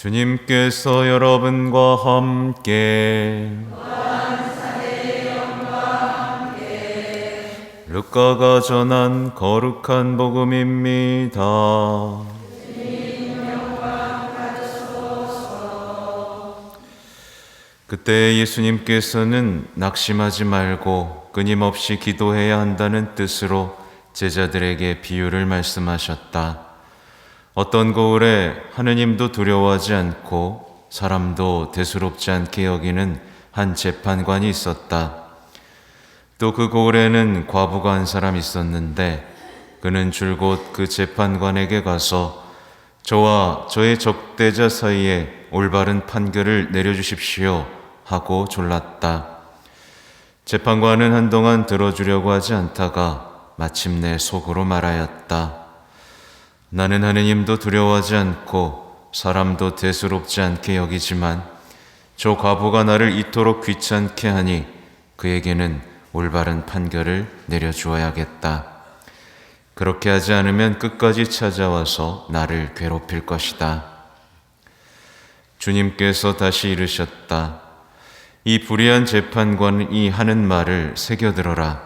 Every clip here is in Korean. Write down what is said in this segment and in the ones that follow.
주님께서 여러분과 함께 루카가 전한 거룩한 복음입니다. 그때 예수님께서는 낙심하지 말고 끊임없이 기도해야 한다는 뜻으로 제자들에게 비유를 말씀하셨다. 어떤 거울에 하느님도 두려워하지 않고 사람도 대수롭지 않게 여기는 한 재판관이 있었다. 또 그 거울에는 과부가 한 사람 있었는데 그는 줄곧 그 재판관에게 가서 저와 저의 적대자 사이에 올바른 판결을 내려주십시오 하고 졸랐다. 재판관은 한동안 들어주려고 하지 않다가 마침내 속으로 말하였다. 나는 하느님도 두려워하지 않고 사람도 대수롭지 않게 여기지만 저 과부가 나를 이토록 귀찮게 하니 그에게는 올바른 판결을 내려주어야겠다. 그렇게 하지 않으면 끝까지 찾아와서 나를 괴롭힐 것이다. 주님께서 다시 이르셨다. 이 불의한 재판관이 하는 말을 새겨들어라.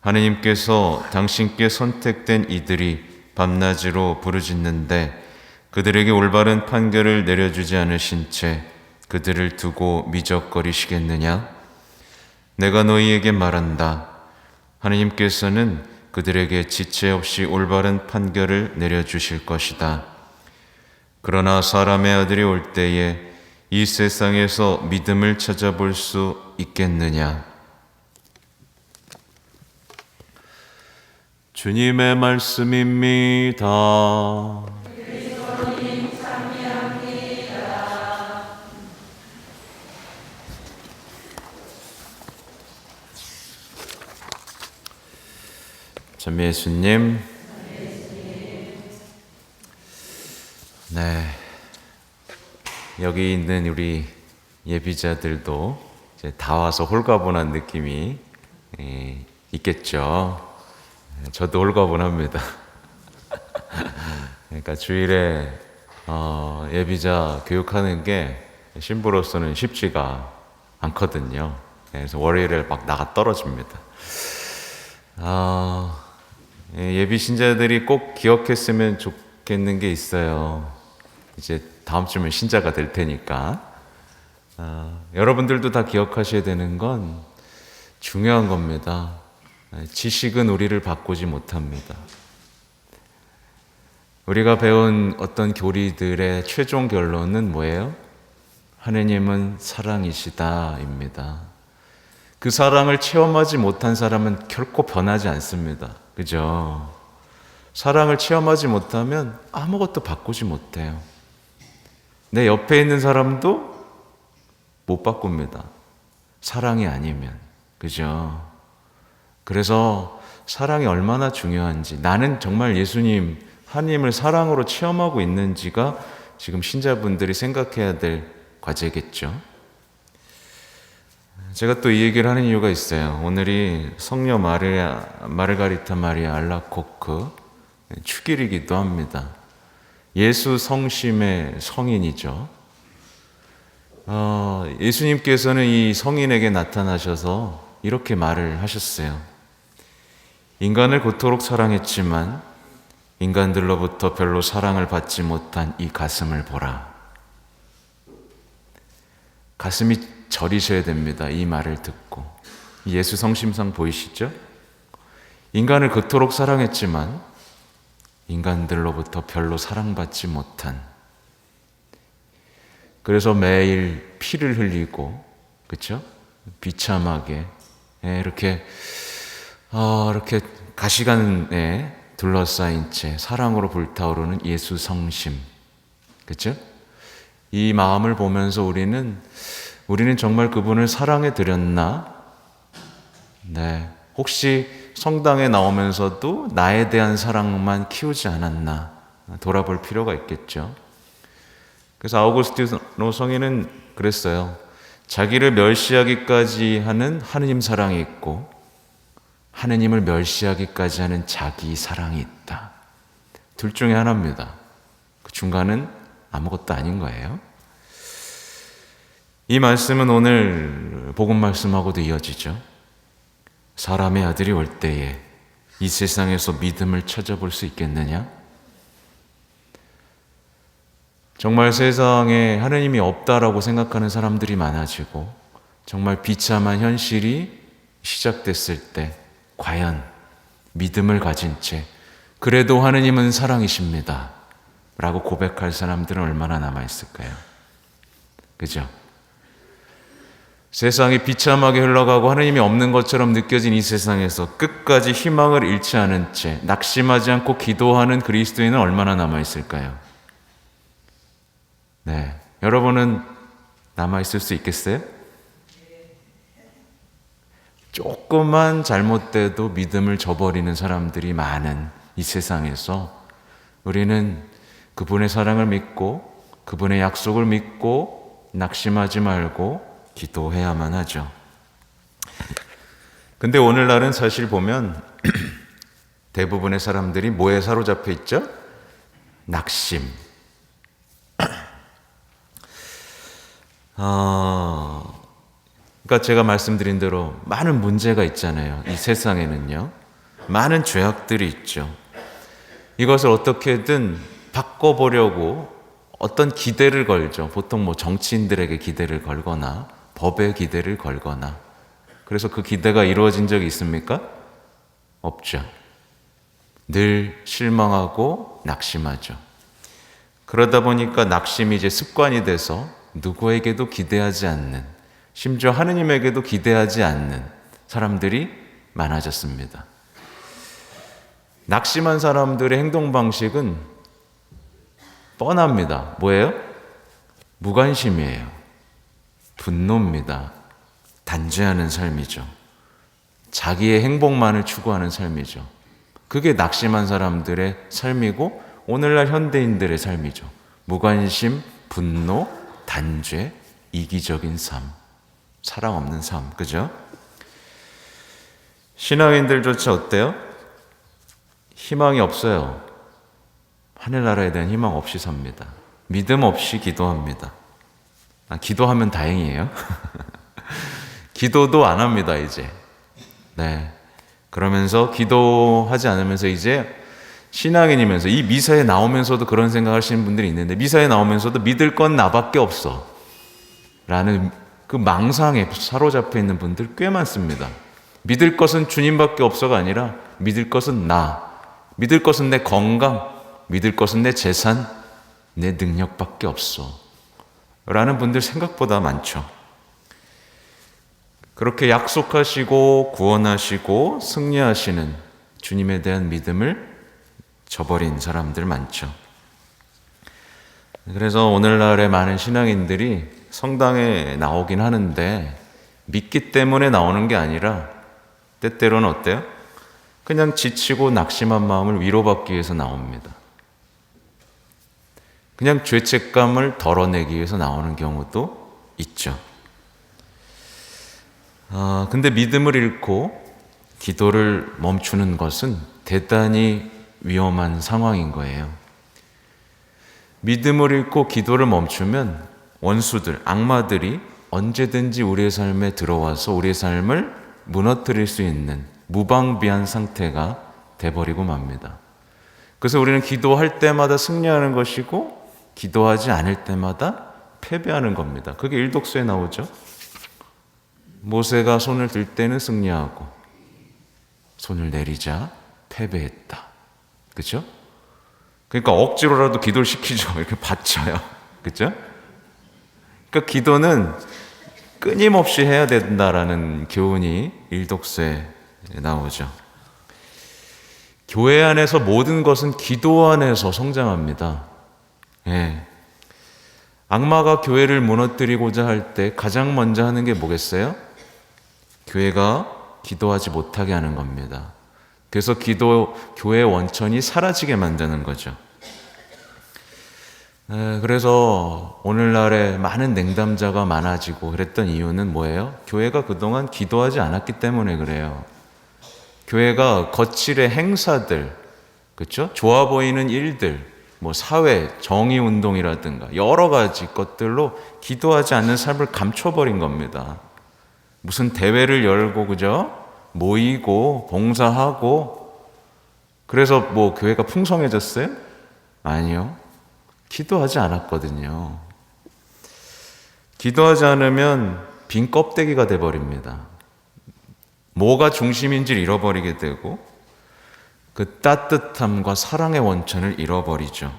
하느님께서 당신께 선택된 이들이 밤낮으로 부르짖는데 그들에게 올바른 판결을 내려주지 않으신 채 그들을 두고 미적거리시겠느냐? 내가 너희에게 말한다. 하느님께서는 그들에게 지체 없이 올바른 판결을 내려주실 것이다. 그러나 사람의 아들이 올 때에 이 세상에서 믿음을 찾아볼 수 있겠느냐? 주님의 말씀입니다. 참 예수님, 네 여기 있는 우리 예비자들도 이제 다 와서 홀가분한 느낌이 예, 있겠죠. 저도 홀가분합니다. 그러니까 주일에 어, 예비자 교육하는 게 신부로서는 쉽지가 않거든요. 그래서 월요일에 막 나가 떨어집니다. 아, 예, 예비 신자들이 꼭 기억했으면 좋겠는 게 있어요. 이제 다음 주면 신자가 될 테니까. 아, 여러분들도 다 기억하셔야 되는 건 중요한 겁니다. 지식은 우리를 바꾸지 못합니다. 우리가 배운 어떤 교리들의 최종 결론은 뭐예요? 하느님은 사랑이시다입니다. 그 사랑을 체험하지 못한 사람은 결코 변하지 않습니다. 그죠? 사랑을 체험하지 못하면 아무것도 바꾸지 못해요. 내 옆에 있는 사람도 못 바꿉니다. 사랑이 아니면. 그죠? 그래서 사랑이 얼마나 중요한지, 나는 정말 예수님, 하나님을 사랑으로 체험하고 있는지가 지금 신자분들이 생각해야 될 과제겠죠. 제가 또 이 얘기를 하는 이유가 있어요. 오늘이 성녀 마리아, 마르가리타 마리아 알라코크 축일이기도 합니다. 예수 성심의 성인이죠. 어, 예수님께서는 이 성인에게 나타나셔서 이렇게 말을 하셨어요. 인간을 그토록 사랑했지만 인간들로부터 별로 사랑을 받지 못한 이 가슴을 보라. 가슴이 저리셔야 됩니다. 이 말을 듣고. 예수 성심상 보이시죠? 인간을 그토록 사랑했지만 인간들로부터 별로 사랑받지 못한 그래서 매일 피를 흘리고 그렇죠? 비참하게 예, 이렇게 어, 이렇게 가시관에 둘러싸인 채 사랑으로 불타오르는 예수 성심 그렇죠? 이 마음을 보면서 우리는 우리는 정말 그분을 사랑해 드렸나? 네. 혹시 성당에 나오면서도 나에 대한 사랑만 키우지 않았나? 돌아볼 필요가 있겠죠. 그래서 아우구스티노 성인은 그랬어요. 자기를 멸시하기까지 하는 하느님 사랑이 있고 하느님을 멸시하기까지 하는 자기 사랑이 있다. 둘 중에 하나입니다. 그 중간은 아무것도 아닌 거예요. 이 말씀은 오늘 복음 말씀하고도 이어지죠. 사람의 아들이 올 때에 이 세상에서 믿음을 찾아볼 수 있겠느냐? 정말 세상에 하느님이 없다라고 생각하는 사람들이 많아지고 정말 비참한 현실이 시작됐을 때 과연 믿음을 가진 채 그래도 하느님은 사랑이십니다. 라고 고백할 사람들은 얼마나 남아있을까요? 그죠? 세상이 비참하게 흘러가고 하느님이 없는 것처럼 느껴진 이 세상에서 끝까지 희망을 잃지 않은 채 낙심하지 않고 기도하는 그리스도인은 얼마나 남아있을까요? 네. 여러분은 남아있을 수 있겠어요? 조금만 잘못돼도 믿음을 저버리는 사람들이 많은 이 세상에서 우리는 그분의 사랑을 믿고 그분의 약속을 믿고 낙심하지 말고 기도해야만 하죠. 근데 오늘날은 사실 보면 대부분의 사람들이 뭐에 사로잡혀 있죠? 낙심. 어, 그러니까 제가 말씀드린 대로 많은 문제가 있잖아요. 이 세상에는요. 많은 죄악들이 있죠. 이것을 어떻게든 바꿔보려고 어떤 기대를 걸죠. 보통 뭐 정치인들에게 기대를 걸거나 법에 기대를 걸거나 그래서 그 기대가 이루어진 적이 있습니까? 없죠. 늘 실망하고 낙심하죠. 그러다 보니까 낙심이 이제 습관이 돼서 누구에게도 기대하지 않는, 심지어 하느님에게도 기대하지 않는 사람들이 많아졌습니다. 낙심한 사람들의 행동 방식은 뻔합니다. 뭐예요? 무관심이에요. 분노입니다. 단죄하는 삶이죠. 자기의 행복만을 추구하는 삶이죠. 그게 낙심한 사람들의 삶이고 오늘날 현대인들의 삶이죠. 무관심, 분노, 단죄, 이기적인 삶, 사랑 없는 삶, 그죠? 신앙인들조차 어때요? 희망이 없어요. 하늘나라에 대한 희망 없이 삽니다. 믿음 없이 기도합니다. 아, 기도하면 다행이에요. 기도도 안 합니다, 이제. 네. 그러면서 기도하지 않으면서 이제 신앙인이면서 이 미사에 나오면서도 그런 생각 하시는 분들이 있는데 미사에 나오면서도 믿을 건 나밖에 없어. 라는 그 망상에 사로잡혀 있는 분들 꽤 많습니다. 믿을 것은 주님밖에 없어가 아니라 믿을 것은 나. 믿을 것은 내 건강. 믿을 것은 내 재산. 내 능력밖에 없어. 라는 분들 생각보다 많죠. 그렇게 약속하시고 구원하시고 승리하시는 주님에 대한 믿음을 저버린 사람들 많죠. 그래서 오늘날의 많은 신앙인들이 성당에 나오긴 하는데 믿기 때문에 나오는 게 아니라 때때로는 어때요? 그냥 지치고 낙심한 마음을 위로받기 위해서 나옵니다. 그냥 죄책감을 덜어내기 위해서 나오는 경우도 있죠. 아, 근데 믿음을 잃고 기도를 멈추는 것은 대단히 위험한 상황인 거예요. 믿음을 잃고 기도를 멈추면 원수들, 악마들이 언제든지 우리의 삶에 들어와서 우리의 삶을 무너뜨릴 수 있는 무방비한 상태가 돼버리고 맙니다. 그래서 우리는 기도할 때마다 승리하는 것이고 기도하지 않을 때마다 패배하는 겁니다. 그게 일독서에 나오죠. 모세가 손을 들 때는 승리하고 손을 내리자 패배했다. 그죠? 그러니까 억지로라도 기도를 시키죠. 이렇게 받쳐요. 그죠? 그러니까 기도는 끊임없이 해야 된다라는 교훈이 일독서에 나오죠. 교회 안에서 모든 것은 기도 안에서 성장합니다. 예. 악마가 교회를 무너뜨리고자 할 때 가장 먼저 하는 게 뭐겠어요? 교회가 기도하지 못하게 하는 겁니다. 그래서 기도, 교회 원천이 사라지게 만드는 거죠. 그래서 오늘날에 많은 냉담자가 많아지고 그랬던 이유는 뭐예요? 교회가 그동안 기도하지 않았기 때문에 그래요. 교회가 거칠의 행사들, 그렇죠? 좋아 보이는 일들, 뭐 사회 정의 운동이라든가 여러 가지 것들로 기도하지 않는 삶을 감춰버린 겁니다. 무슨 대회를 열고 그죠? 모이고 봉사하고 그래서 뭐 교회가 풍성해졌어요? 아니요. 기도하지 않았거든요. 기도하지 않으면 빈 껍데기가 돼 버립니다. 뭐가 중심인지를 잃어버리게 되고 그 따뜻함과 사랑의 원천을 잃어버리죠.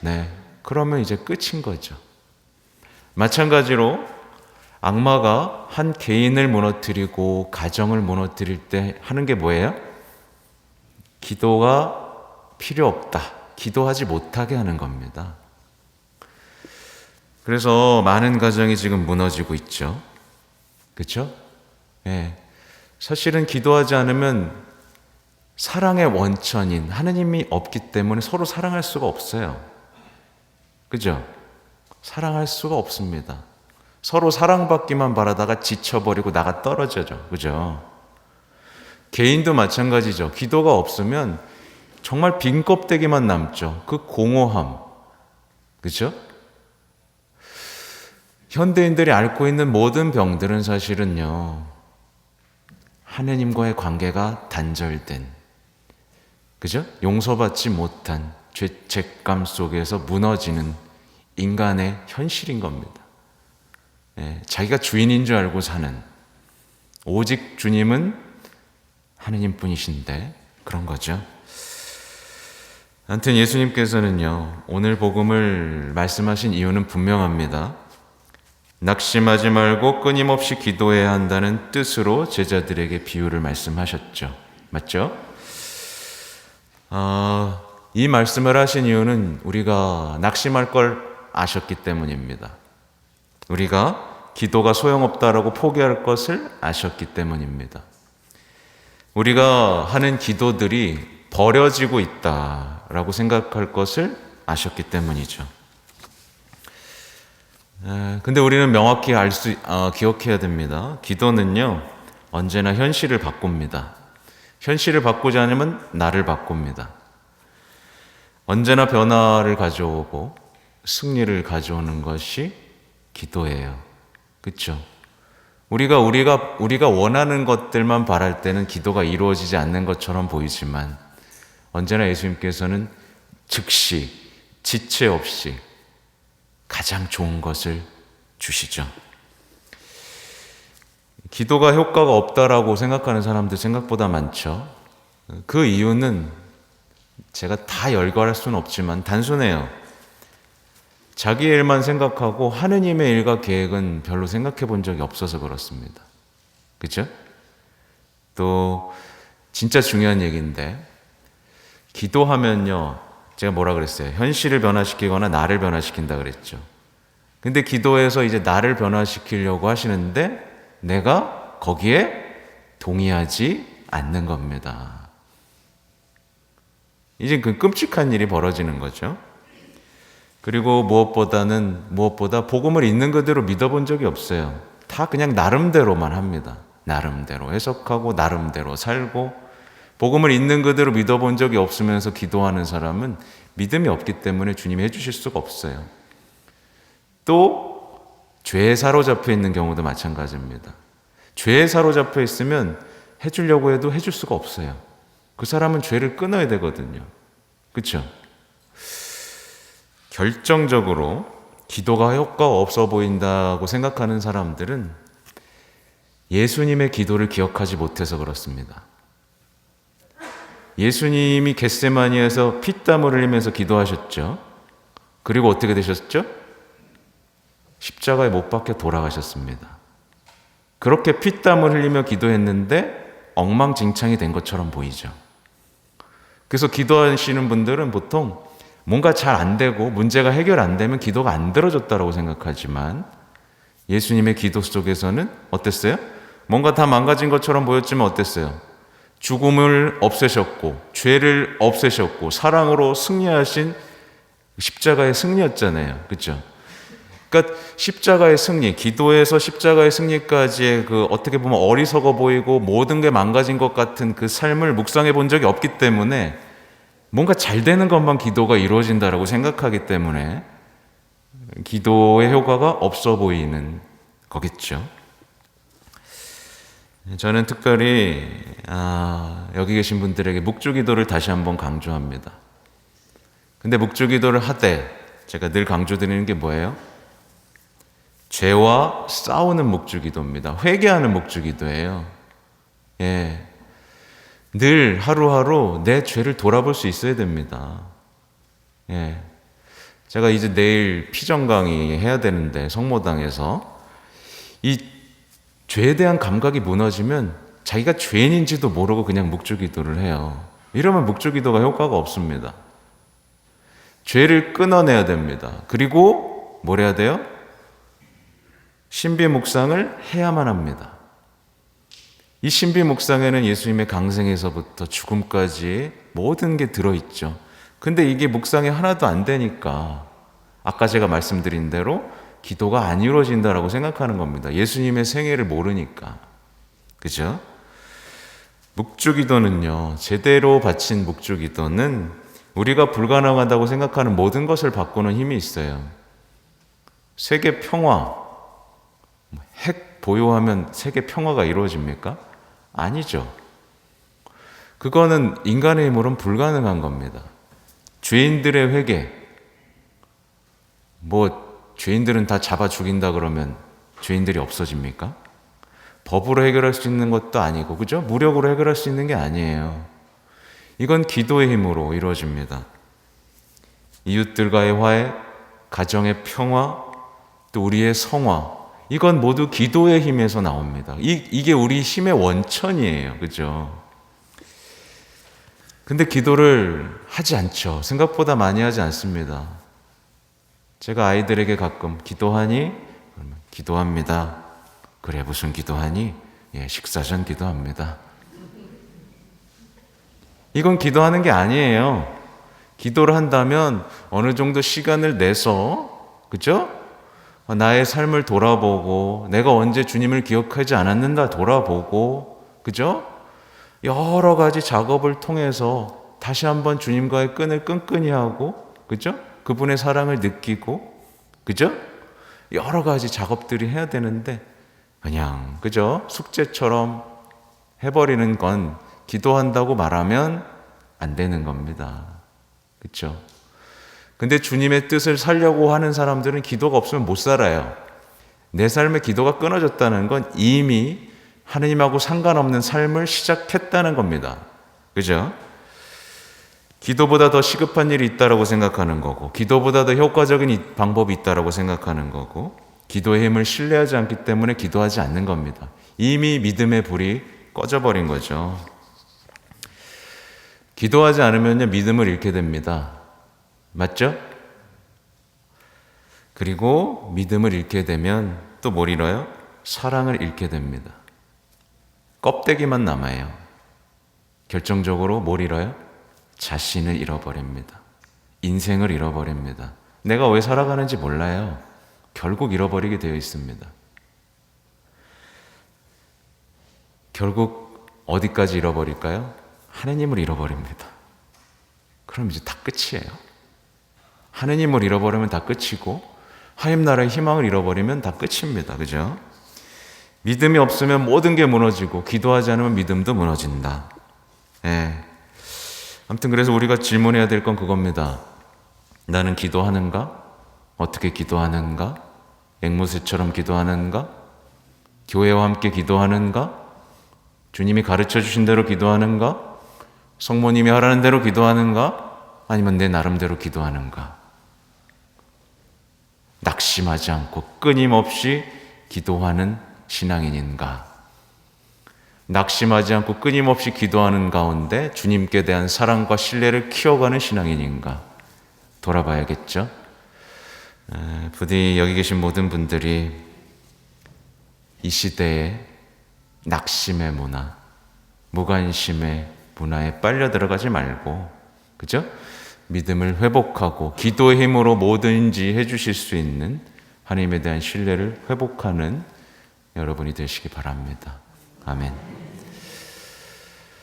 네. 그러면 이제 끝인 거죠. 마찬가지로 악마가 한 개인을 무너뜨리고 가정을 무너뜨릴 때 하는 게 뭐예요? 기도가 필요 없다. 기도하지 못하게 하는 겁니다. 그래서 많은 가정이 지금 무너지고 있죠. 그렇죠? 예. 사실은 기도하지 않으면 사랑의 원천인 하느님이 없기 때문에 서로 사랑할 수가 없어요. 그죠? 사랑할 수가 없습니다. 서로 사랑받기만 바라다가 지쳐버리고 나가 떨어져죠. 그죠? 개인도 마찬가지죠. 기도가 없으면 정말 빈 껍데기만 남죠. 그 공허함. 그죠? 현대인들이 앓고 있는 모든 병들은 사실은요, 하느님과의 관계가 단절된, 그죠? 용서받지 못한 죄책감 속에서 무너지는 인간의 현실인 겁니다. 예, 자기가 주인인 줄 알고 사는, 오직 주님은 하느님 뿐이신데, 그런 거죠. 아무튼 예수님께서는요, 오늘 복음을 말씀하신 이유는 분명합니다. 낙심하지 말고 끊임없이 기도해야 한다는 뜻으로 제자들에게 비유를 말씀하셨죠. 맞죠? 어, 이 말씀을 하신 이유는 우리가 낙심할 걸 아셨기 때문입니다. 우리가 기도가 소용없다라고 포기할 것을 아셨기 때문입니다. 우리가 하는 기도들이 버려지고 있다 라고 생각할 것을 아셨기 때문이죠. 에, 근데 우리는 명확히 알 수, 어, 기억해야 됩니다. 기도는요, 언제나 현실을 바꿉니다. 현실을 바꾸지 않으면 나를 바꿉니다. 언제나 변화를 가져오고 승리를 가져오는 것이 기도예요. 그렇죠? 우리가 우리가 우리가 원하는 것들만 바랄 때는 기도가 이루어지지 않는 것처럼 보이지만 언제나 예수님께서는 즉시 지체 없이 가장 좋은 것을 주시죠. 기도가 효과가 없다라고 생각하는 사람들 생각보다 많죠. 그 이유는 제가 다 열거할 수는 없지만 단순해요. 자기 일만 생각하고 하느님의 일과 계획은 별로 생각해 본 적이 없어서 그렇습니다. 그죠? 또, 진짜 중요한 얘기인데, 기도하면요, 제가 뭐라 그랬어요? 현실을 변화시키거나 나를 변화시킨다 그랬죠. 근데 기도에서 이제 나를 변화시키려고 하시는데, 내가 거기에 동의하지 않는 겁니다. 이제 그 끔찍한 일이 벌어지는 거죠. 그리고 무엇보다는 무엇보다 복음을 있는 그대로 믿어본 적이 없어요. 다 그냥 나름대로만 합니다. 나름대로 해석하고 나름대로 살고 복음을 있는 그대로 믿어본 적이 없으면서 기도하는 사람은 믿음이 없기 때문에 주님이 해주실 수가 없어요. 또 죄에 사로잡혀 있는 경우도 마찬가지입니다. 죄에 사로잡혀 있으면 해주려고 해도 해줄 수가 없어요. 그 사람은 죄를 끊어야 되거든요. 그렇죠? 결정적으로 기도가 효과가 없어 보인다고 생각하는 사람들은 예수님의 기도를 기억하지 못해서 그렇습니다. 예수님이 겟세마니에서 피땀을 흘리면서 기도하셨죠. 그리고 어떻게 되셨죠? 십자가에 못 박혀 돌아가셨습니다. 그렇게 피땀을 흘리며 기도했는데 엉망진창이 된 것처럼 보이죠. 그래서 기도하시는 분들은 보통 뭔가 잘 안 되고 문제가 해결 안 되면 기도가 안 들어졌다고 생각하지만 예수님의 기도 속에서는 어땠어요? 뭔가 다 망가진 것처럼 보였지만 어땠어요? 죽음을 없애셨고 죄를 없애셨고 사랑으로 승리하신 십자가의 승리였잖아요. 그렇죠? 그러니까 십자가의 승리, 기도에서 십자가의 승리까지의 그 어떻게 보면 어리석어 보이고 모든 게 망가진 것 같은 그 삶을 묵상해 본 적이 없기 때문에 뭔가 잘 되는 것만 기도가 이루어진다라고 생각하기 때문에 기도의 효과가 없어 보이는 거겠죠. 저는 특별히 아, 여기 계신 분들에게 묵주기도를 다시 한번 강조합니다. 근데 묵주기도를 하되 제가 늘 강조드리는 게 뭐예요? 죄와 싸우는 묵주기도입니다. 회개하는 묵주기도예요. 예. 늘 하루하루 내 죄를 돌아볼 수 있어야 됩니다. 예. 제가 이제 내일 피정 강의 해야 되는데 성모당에서 이 죄에 대한 감각이 무너지면 자기가 죄인인지도 모르고 그냥 묵주기도를 해요. 이러면 묵주기도가 효과가 없습니다. 죄를 끊어내야 됩니다. 그리고 뭘 해야 돼요? 신비 묵상을 해야만 합니다. 이 신비 묵상에는 예수님의 강생에서부터 죽음까지 모든 게 들어있죠. 근데 이게 묵상이 하나도 안 되니까 아까 제가 말씀드린 대로 기도가 안 이루어진다라고 생각하는 겁니다. 예수님의 생애를 모르니까. 그죠? 묵주기도는요, 제대로 바친 묵주기도는 우리가 불가능하다고 생각하는 모든 것을 바꾸는 힘이 있어요. 세계 평화, 핵 보유하면 세계 평화가 이루어집니까? 아니죠. 그거는 인간의 힘으로는 불가능한 겁니다. 죄인들의 회개, 뭐, 죄인들은 다 잡아 죽인다 그러면 죄인들이 없어집니까? 법으로 해결할 수 있는 것도 아니고, 그죠? 무력으로 해결할 수 있는 게 아니에요. 이건 기도의 힘으로 이루어집니다. 이웃들과의 화해, 가정의 평화, 또 우리의 성화, 이건 모두 기도의 힘에서 나옵니다. 이, 이게 우리 힘의 원천이에요. 그죠? 근데 기도를 하지 않죠. 생각보다 많이 하지 않습니다. 제가 아이들에게 가끔 기도하니? 기도합니다. 그래, 무슨 기도하니? 예, 식사 전 기도합니다. 이건 기도하는 게 아니에요. 기도를 한다면 어느 정도 시간을 내서, 그죠? 나의 삶을 돌아보고, 내가 언제 주님을 기억하지 않았는가 돌아보고, 그죠? 여러 가지 작업을 통해서 다시 한번 주님과의 끈을 끈끈이 하고, 그죠? 그분의 사랑을 느끼고, 그죠? 여러 가지 작업들이 해야 되는데, 그냥, 그죠? 숙제처럼 해버리는 건 기도한다고 말하면 안 되는 겁니다. 그죠? 근데 주님의 뜻을 살려고 하는 사람들은 기도가 없으면 못 살아요. 내 삶의 기도가 끊어졌다는 건 이미 하느님하고 상관없는 삶을 시작했다는 겁니다. 그죠? 기도보다 더 시급한 일이 있다라고 생각하는 거고, 기도보다 더 효과적인 방법이 있다라고 생각하는 거고, 기도의 힘을 신뢰하지 않기 때문에 기도하지 않는 겁니다. 이미 믿음의 불이 꺼져버린 거죠. 기도하지 않으면요, 믿음을 잃게 됩니다. 맞죠? 그리고 믿음을 잃게 되면 또 뭘 잃어요? 사랑을 잃게 됩니다. 껍데기만 남아요. 결정적으로 뭘 잃어요? 자신을 잃어버립니다. 인생을 잃어버립니다. 내가 왜 살아가는지 몰라요. 결국 잃어버리게 되어 있습니다. 결국 어디까지 잃어버릴까요? 하느님을 잃어버립니다. 그럼 이제 다 끝이에요. 하느님을 잃어버리면 다 끝이고, 하나님 나라의 희망을 잃어버리면 다 끝입니다. 그죠? 믿음이 없으면 모든 게 무너지고, 기도하지 않으면 믿음도 무너진다. 예. 아무튼 그래서 우리가 질문해야 될 건 그겁니다. 나는 기도하는가? 어떻게 기도하는가? 앵무새처럼 기도하는가? 교회와 함께 기도하는가? 주님이 가르쳐 주신 대로 기도하는가? 성모님이 하라는 대로 기도하는가? 아니면 내 나름대로 기도하는가? 낙심하지 않고 끊임없이 기도하는 신앙인인가? 낙심하지 않고 끊임없이 기도하는 가운데 주님께 대한 사랑과 신뢰를 키워가는 신앙인인가? 돌아봐야겠죠? 부디 여기 계신 모든 분들이 이 시대에 낙심의 문화, 무관심의 문화에 빨려 들어가지 말고, 그죠? 믿음을 회복하고 기도의 힘으로 뭐든지 해주실 수 있는 하나님에 대한 신뢰를 회복하는 여러분이 되시기 바랍니다. 아멘.